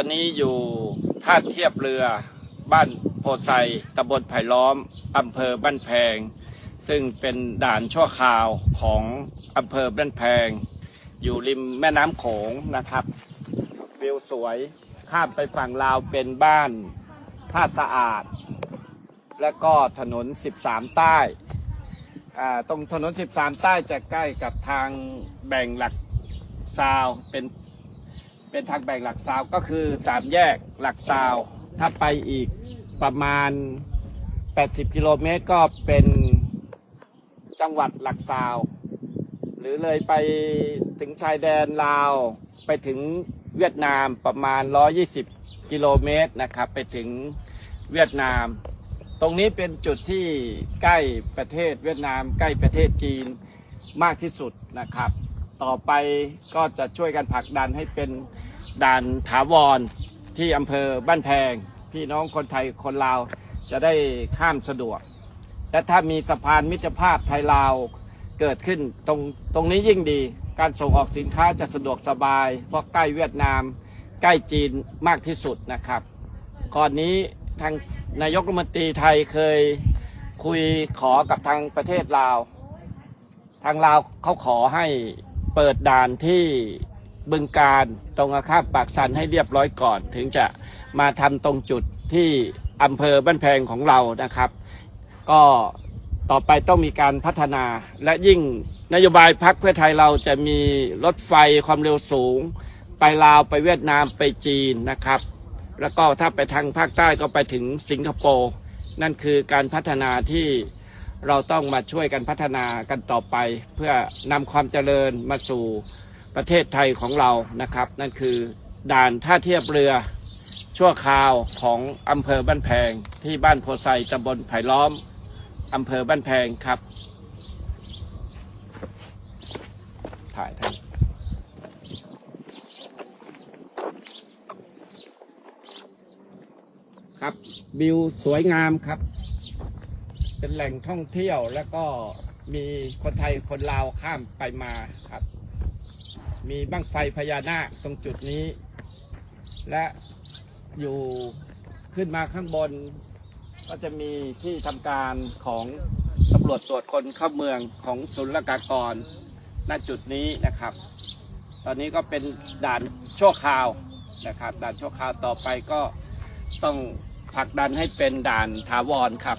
อนนี้อยู่ท่าเทียบเรือบ้านโพไซตำบลไผ่ล้อมอำเภอบ้านแพง ซึ่งเป็นด่านชั่วคราวของอำเภอบ้านแพง อยู่ริมแม่น้ำโขงนะครับวิวสวยข้ามไปฝั่งลาวเป็นบ้านท่าสะอาด และก็ถนน 13 ใต้ตรงถนน 13 ใต้จะใกล้กับทางแบ่งหลักซาวเป็น เป็นทางแบ่งหลักซาวก็คือสามแยกหลักซาวถ้าไปอีกประมาณ 80 กิโลเมตรก็เป็นจังหวัดหลักซาว หรือเลยไปถึงชายแดนลาว ไปถึงเวียดนามประมาณ 120 กิโลเมตรนะครับ ไปถึงเวียดนาม ตรงนี้เป็นจุดที่ใกล้ประเทศเวียดนาม ใกล้ประเทศจีนมากที่สุดนะครับ ต่อไปก็จะช่วยกันผลักดันให้เป็นด่านถาวรที่อำเภอบ้านแพง พี่น้องคนไทยคนลาวจะได้ข้ามสะดวก และถ้ามีสะพานมิตรภาพไทยลาวเกิดขึ้นตรงตรงนี้ยิ่งดี การส่งออกสินค้าจะสะดวกสบาย เพราะใกล้เวียดนาม ใกล้จีนมากที่สุดนะครับก่อนนี้ทางนายกรัฐมนตรีไทยเคยคุยขอกับทางประเทศลาว ทางลาวเขาขอให้ เปิดด่านที่บึงการตรงอาคาบปากสันให้เรียบร้อยก่อน ถึงจะมาทำตรงจุดที่อำเภอบ้านแพงของเรานะครับ ก็ต่อไปต้องมีการพัฒนา และยิ่งนโยบายพักเพื่อไทยเราจะมีรถไฟความเร็วสูง ไปลาวไปเวียดนามไปจีนนะครับ แล้วก็ถ้าไปทางภาคใต้ก็ไปถึงสิงคโปร์นั่นคือการพัฒนาที่ เราต้องมาช่วยกันพัฒนากันต่อไป เพื่อนำความเจริญมาสู่ประเทศไทยของเรานะครับ นั่นคือด่านท่าเทียบเรือชั่วคราวของอำเภอบ้านแพงที่บ้านโพไซตำบลไผ่ล้อมอำเภอบ้านแพงครับ ถ่ายท่านครับวิวสวยงามครับ เป็นแหล่งท่องเที่ยวแล้วก็มีคนไทยคนลาวข้ามไปมาครับ มีบั้งไฟพญานาคตรงจุดนี้ และอยู่ขึ้นมาข้างบน ก็จะมีที่ทำการของตำรวจตรวจคนเข้าเมืองของศุลกากรณจุดนี้นะครับ ตอนนี้ก็เป็นด่านชั่วคราวนะครับด่านชั่วคราวต่อไปก็ต้องผลักดันให้เป็นด่านถาวรครับ